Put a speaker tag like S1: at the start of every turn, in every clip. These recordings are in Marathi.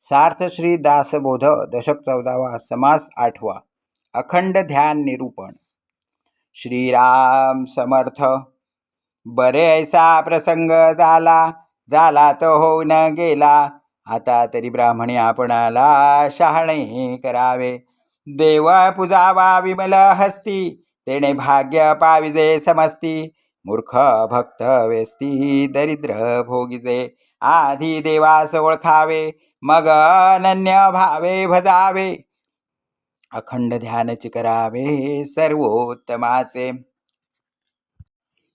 S1: सार्थ श्री दासबोध दशक चौदावा समास आठवा अखंड ध्यान निरूपण. श्रीराम समर्थ. बरे ऐसा प्रसंग झाला झाला तो होऊन गेला. आता तरी ब्राह्मणी आपणाला शहाणे करावे. देव पूजावा विमल हस्ती तेने भाग्य पाविजे समस्ती. मूर्ख भक्त वेस्ती दरिद्र भोगिजे. आधी देवास ओळखावे मग अनन्य भावे भजावे. अखंड ध्यानची करावे सर्वोत्तमाचे.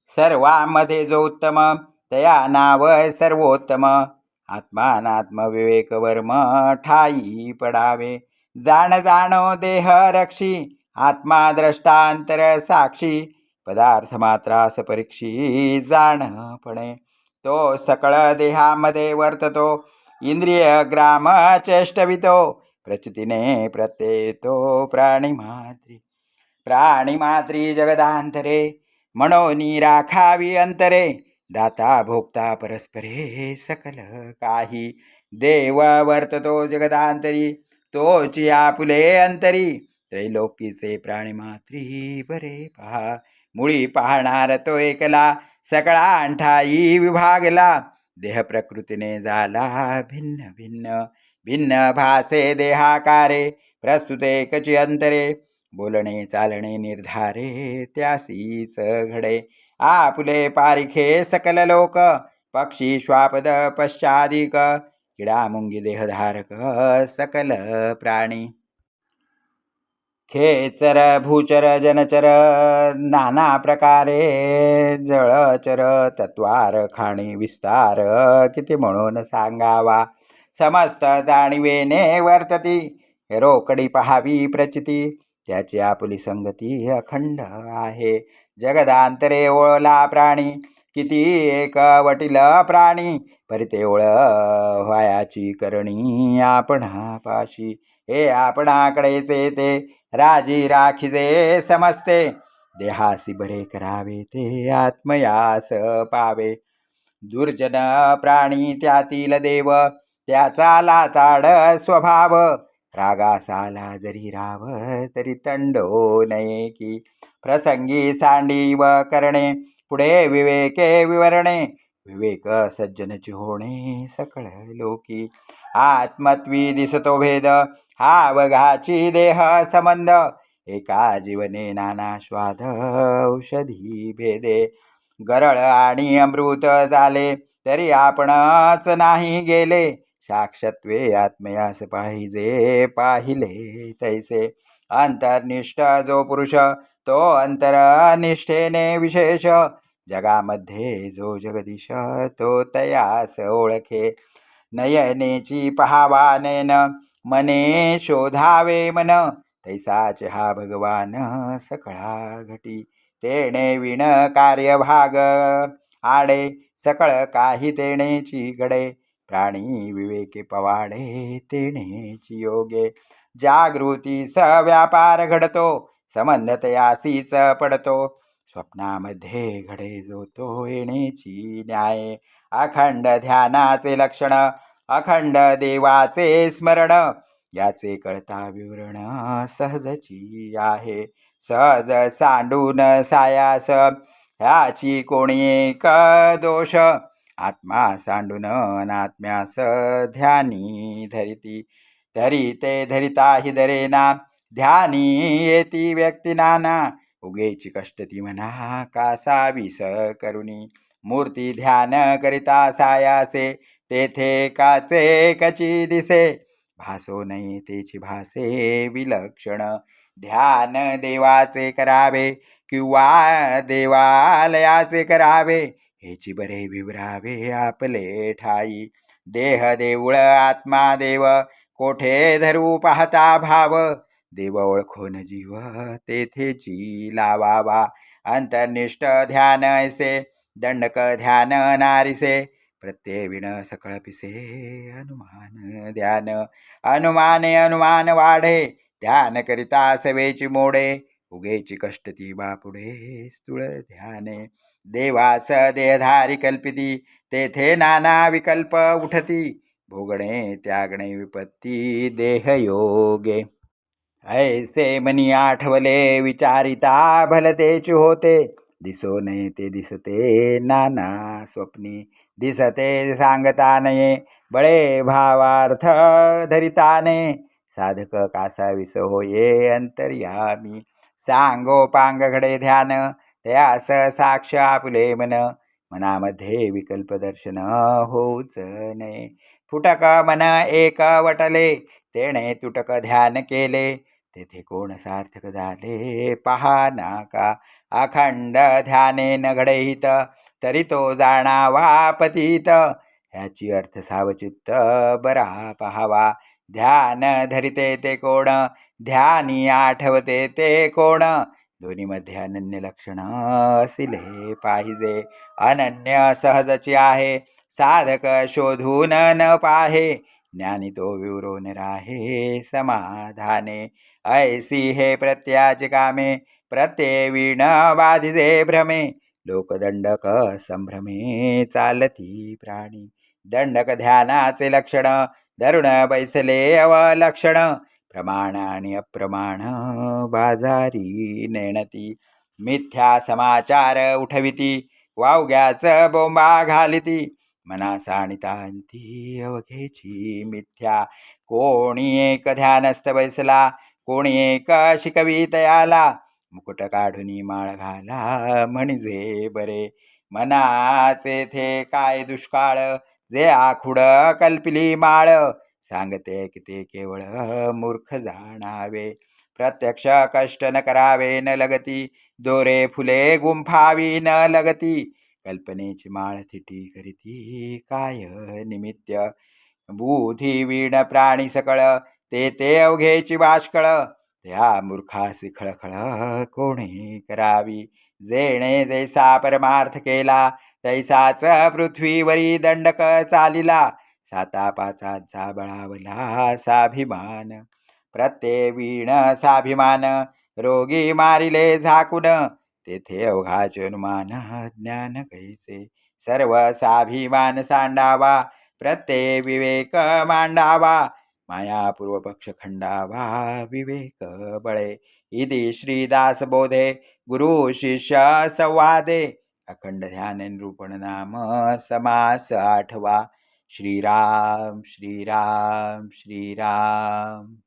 S1: सर्वामध्ये जो उत्तम तया नाव सर्वोत्तम. आत्मानात्म विवेक वर्म ठाई पडावे. जाण जाणो देह रक्षी आत्मा द्रष्टांतर साक्षी. पदार्थ मात्रास परीक्षी जाणपणे. तो सकळ देहामध्ये वर्ततो इंद्रिय ग्राम चेष्टवितो प्रचितीने प्रत्येतो प्राणिमात्री प्राणिमात्री जगदांतरे म्हणून राखावी अंतरे दाता भोक्ता परस्परे सकल काही देव वर्ततो जगदांतरी तोची आपुले अंतरी त्रैलोकीचे प्राणिमात्री बरे पहा मुळी पाहणार तो एकला सगळा अंठाई विभागला. देह प्रकृतीने झाला भिन्न भिन्न भिन्न भासे देहाकारे प्रस्तुते कची अंतरे. बोलणे चालणे निर्धारे त्यासीच घडे. आपुले पारिखे सकल लोक पक्षी श्वापद पश्चादिक किडा मुंगी देहधारक सकल प्राणी. खेचर भूचर जनचर नाना प्रकारे जळचर तत्वार खाणी विस्तार किती म्हणून सांगावा? समस्त जाणीवेने वर्तती रोकडी पहावी प्रचिती त्याची आपली संगती अखंड आहे. जगदांतरे ओळला प्राणी किती एक वटील प्राणी परिते ओळ व्हायाची करणी आपणापाशी. हे आपणाकडेच ते राजी राखीजे समजते. देहासी बरे करावे ते आत्मयास पावे. दुर्जन प्राणी त्यातील देव त्याचा लाचाड स्वभाव. रागासाला जरी राव तरी तंडो नये की प्रसंगी सांडीव करणे पुढे विवेके विवरणे. विवेक सज्जनची होणे सकळ लोकी. आत्मत्वी दिसतो भेद. हा वघाची देह संबंध. एका जीवने नाना स्वाद औषधी भेदे. गरळ आणि अमृत झाले तरी आपणच नाही गेले. साक्षत्वे आत्मयास पाहिजे पाहिले तैसे. अंतर्निष्ठ जो पुरुष तो अंतरनिष्ठेने विशेष. जगामध्ये जो जगदीश तो तयास ओळखे. नयनेची पहावा नयन मने शोधावे मन तैसाच हा भगवान सकळा घटी तेणे विण कार्यभाग आडे सकळ काही तेणेची घडे प्राणी विवेके पवाडे तेणेची योगे. जागृती स व्यापार घडतो संबंध तयासीच पडतो. स्वप्नामध्ये घडे जो तो येण्याची न्याय. अखंड ध्यानाचे लक्षण अखंड देवाचे स्मरण. याचे कळता विवरण सहजची आहे. सहज सांडून सायास ह्याची कोणी एक दोष. आत्मा सांडून अनात्म्यास ध्यानी धरिती धरी ते धरिता हि धरेना ध्यानी येती व्यक्ती नाना उगेची कष्ट ती म्हणा कासा स करुणी मूर्ती ध्यान करिता सायासे तेथे काचे कची दिसे? भासो नाही तेची भासे विलक्षण ध्यान देवाचे करावे किंवा देवालयाचे करावे हेची बरे विवरावे आपले ठाई. देह देऊळ आत्मा देव कोठे धरू पाहता भाव? देव ओळखून जीव तेथेची लावावा. अंतर्निष्ठ ध्यान ऐसे दंडक ध्यान नारिसे. प्रत्यय विण सकळ पिसे अनुमान ध्यान. अनुमाने अनुमान वाढे ध्यान करिता सवेची मोडे. उगेची कष्ट ती बापुढे स्थूळ ध्याने. देवास देहधारी कल्पिती तेथे नाना विकल्प उठती. भोगणे त्यागणे विपत्ती देहयोगे. ऐसे मनी आठवले विचारिता भलतेच होते दिसो नये ते दिसते नाना स्वप्नी। दिसते सांगता नये बळे भावार्थ धरिता नये साधक कासा विस होये अंतर्यामी। सांगो पांग घडे ध्यान त्यास साक्ष आपले मन। मनामध्ये विकल्प दर्शन होऊच नये। फुटक मन एक वटले तेणे तुटक ध्यान केले। तेथे कोण सार्थक झाले? पहा नाका अखंड ध्याने न घडहित तरी तो जाणावा पतित. ह्याची अर्थ सावचित्त बरा पहावा. ध्यान धरिते ते कोण? ध्यानी आठवते ते कोण? दोन्हीमध्ये अनन्य लक्षण असिले पाहिजे. अनन्य सहजची आहे साधक शोधून न पाहे. ज्ञानी तो विवरून राहे समाधाने. ऐसी हे प्रत्याच कामे प्रत्येवीण बाधिजे भ्रमे। लोकदंडक संभ्रमे चालती प्राणी। दंडक ध्यानाचे लक्षण धरुण बैसले अवलक्षण। प्रमाण आणि अप्रमाण बाजारी नेणती। मिथ्या समाचार उठविती वावग्याच बोंबा घालिती। मना साणितांती अवघेची मिथ्या। कोणी एक ध्यानस्थ बैसला कोणी एक शिकवितयाला मुकुट काढून माळ घाला म्हणजे बरे. मनाचे थे काय दुष्काळ? जे आखुड कल्पिली माळ. सांगते की ते केवळ मूर्ख जाणावे. प्रत्यक्ष कष्ट न करावे न लगती. दोरे फुले गुंफावी न लगती. कल्पनेची माळ थिटी करीती काय निमित्त बुधी वीण प्राणी सकळ. ते ते अवघेची बाष्कळ. त्या मूर्खासी खळखळ कोणी करावी? जेणे जैसा परमार्थ केला तैसाच पृथ्वीवरी दंडक चालिला. सातापाचा बळावला साभिमान. प्रत्येवीण साभिमान. रोगी मारिले झाकून. तेथे अवघाचे अनुमान ज्ञान कैसे? सर्व साभिमान सांडावा. प्रत्ये विवेक मांडावा. माया पक्ष खंडावा विवेक बळे इति श्रीदास बोधे गुरु शिष्य संवादे अखंड ध्यान निरूपण नाम समास आठवा। श्रीराम श्रीराम श्रीराम।